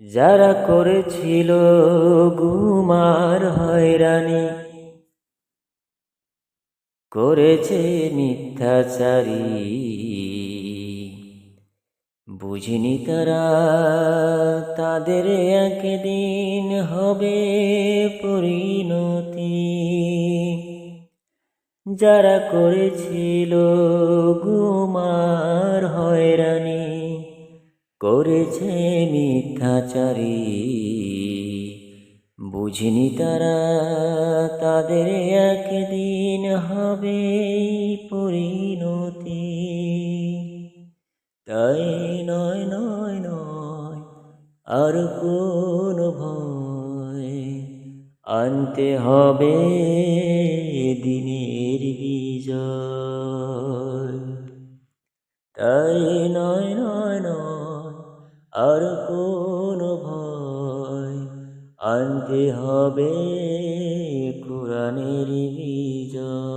যারা করেছিল গুমার হয়রানি, করেছে মিথ্যাচারী। বুঝিনি তারা তাদের একদিন হবে পরিণতি। যারা করেছিল গুমার করেছে মিথ্যাচারী। বুঝিনি তারা তাদের একদিন হবে পরিণতি। তাই নয় নয় নয়, আর কোন ভয় আনতে হবে দিনের বিজয়। তাই নয় নয় নয় আর কোন ভয় আনতে হবে কোরআনের বিজয়।